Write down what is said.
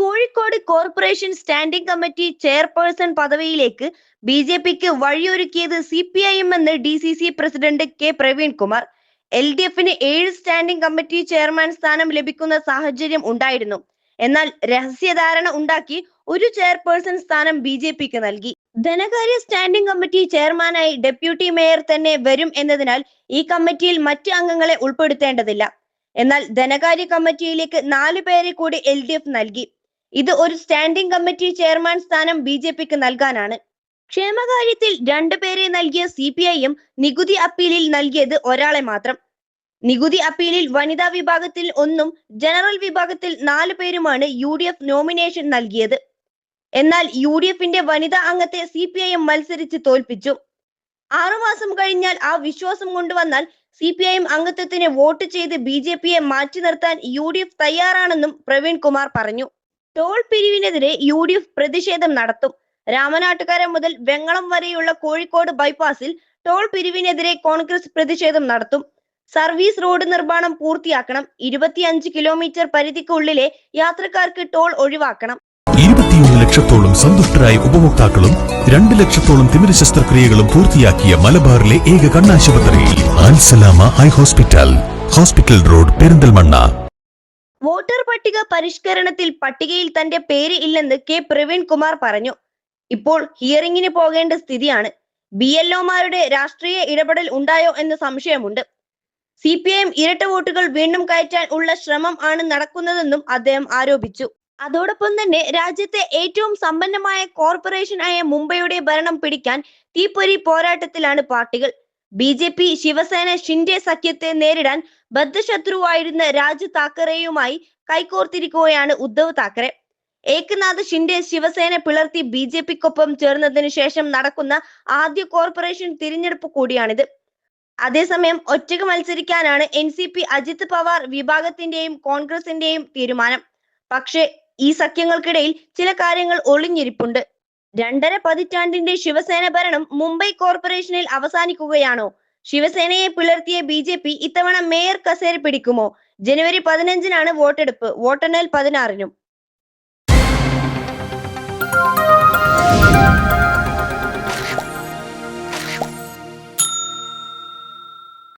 Kozhikode corporation standing committee chairperson പദവിയിലേക്ക് B J പിക്ക് വഴിയൊരുക്കിയത് സി പി ഐ എം എന്ന് D C C president K Praveenkumar. L D എഫിന് ഏഴ് standing committee chairman സ്ഥാനം ലഭിക്കുന്ന സാഹചര്യം ഉണ്ടായിരുന്നു. എന്നാൽ രഹസ്യധാരണ ഉണ്ടാക്കി ഒരു ചെയർപേഴ്സൺ സ്ഥാനം ബി ജെ പിക്ക് നൽകി. ധനകാര്യ സ്റ്റാൻഡിംഗ് കമ്മിറ്റി ചെയർമാനായി ഡെപ്യൂട്ടി മേയർ തന്നെ വരും എന്നതിനാൽ ഈ കമ്മിറ്റിയിൽ മറ്റ് അംഗങ്ങളെ ഉൾപ്പെടുത്തേണ്ടതില്ല. എന്നാൽ ധനകാര്യ കമ്മിറ്റിയിലേക്ക് നാലു പേരെ കൂടി എൽ ഡി എഫ് നൽകി. ഇത് ഒരു സ്റ്റാൻഡിംഗ് കമ്മിറ്റി ചെയർമാൻ സ്ഥാനം ബി ജെ പിക്ക് നൽകാനാണ്. ക്ഷേമകാര്യത്തിൽ രണ്ടുപേരെ നൽകിയ സി പി ഐ എം നികുതി അപ്പീലിൽ നൽകിയത് ഒരാളെ മാത്രം. നികുതി അപ്പീലിൽ വനിതാ വിഭാഗത്തിൽ ഒന്നും ജനറൽ വിഭാഗത്തിൽ നാല് പേരുമാണ് യു ഡി എഫ് നോമിനേഷൻ നൽകിയത്. എന്നാൽ യു ഡി എഫിന്റെ വനിതാ അംഗത്തെ സി പി ഐ എം മത്സരിച്ച് തോൽപ്പിച്ചു. ആറുമാസം കഴിഞ്ഞാൽ ആ വിശ്വാസം കൊണ്ടുവന്നാൽ സി പി ഐ എം അംഗത്വത്തിന് വോട്ട് ചെയ്ത് ബി ജെ പിയെ മാറ്റി നിർത്താൻ യു ഡി എഫ് തയ്യാറാണെന്നും പ്രവീൺ കുമാർ പറഞ്ഞു. ടോൾ പിരിവിനെതിരെ യു ഡി എഫ് പ്രതിഷേധം നടത്തും. രാമനാട്ടുകര മുതൽ വെങ്ങളം വരെയുള്ള കോഴിക്കോട് ബൈപ്പാസിൽ ടോൾ പിരിവിനെതിരെ കോൺഗ്രസ് പ്രതിഷേധം നടത്തും. സർവീസ് റോഡ് നിർമ്മാണം പൂർത്തിയാക്കണം. ഇരുപത്തിയഞ്ച് കിലോമീറ്റർ പരിധിക്കുള്ളിലെ യാത്രക്കാർക്ക് ടോൾ ഒഴിവാക്കണം. ഇരുപത്തിയൊന്ന് ലക്ഷത്തോളം സന്തുഷ്ടരായ ഉപഭോക്താക്കളും രണ്ട് ലക്ഷത്തോളം തിമിര ശസ്ത്രക്രിയകളും പൂർത്തിയാക്കിയ മലബാറിലെ ഏക കണ്ണാശുപത്രി ആൻസലാമ eye hospital. Hospital road Perinthalmanna. Voter പട്ടിക പരിഷ്കരണത്തിൽ പട്ടികയിൽ തന്റെ പേര് ഇല്ലെന്ന് കെ പ്രവീൺ കുമാർ പറഞ്ഞു. ഇപ്പോൾ ഹിയറിംഗിന് പോകേണ്ട സ്ഥിതിയാണ്. ബി എൽ ഒമാരുടെ രാഷ്ട്രീയ ഇടപെടൽ ഉണ്ടായോ എന്ന് സംശയമുണ്ട്. സി പി ഐ എം ഇരട്ട വോട്ടുകൾ വീണ്ടും കയറ്റാൻ ഉള്ള ശ്രമം ആണ് നടക്കുന്നതെന്നും അദ്ദേഹം ആരോപിച്ചു. അതോടൊപ്പം തന്നെ രാജ്യത്തെ ഏറ്റവും സമ്പന്നമായ കോർപ്പറേഷൻ ആയ മുംബൈയുടെ ഭരണം പിടിക്കാൻ തീപ്പൊരി പോരാട്ടത്തിലാണ് പാർട്ടികൾ. B J P Shiv Sena Shinde സഖ്യത്തെ നേരിടാൻ ബദ്ധശത്രുവായിരുന്ന രാജ് താക്കറെയുമായി കൈകോർത്തിരിക്കുകയാണ് ഉദ്ധവ് താക്കറെ. ഏകനാഥ് ഷിൻഡെ ശിവസേന പിളർത്തി ബി ജെ പിക്കൊപ്പം ചേർന്നതിന് ശേഷം നടക്കുന്ന ആദ്യ കോർപ്പറേഷൻ തിരഞ്ഞെടുപ്പ് കൂടിയാണിത്. അതേസമയം ഒറ്റയ്ക്ക് മത്സരിക്കാനാണ് N C P Ajit Pawar വിഭാഗത്തിന്റെയും കോൺഗ്രസിന്റെയും തീരുമാനം. പക്ഷേ ഈ സഖ്യങ്ങൾക്കിടയിൽ ചില കാര്യങ്ങൾ ഒളിഞ്ഞിരിപ്പുണ്ട്. രണ്ടര പതിറ്റാണ്ടിന്റെ ശിവസേന ഭരണം മുംബൈ കോർപ്പറേഷനിൽ അവസാനിക്കുകയാണോ? ശിവസേനയെ പിളർത്തിയ ബി ജെ പി ഇത്തവണ മേയർ കസേര പിടിക്കുമോ? ജനുവരി പതിനഞ്ചിനാണ് വോട്ടെടുപ്പ്. വോട്ടെണ്ണൽ പതിനാറിനും.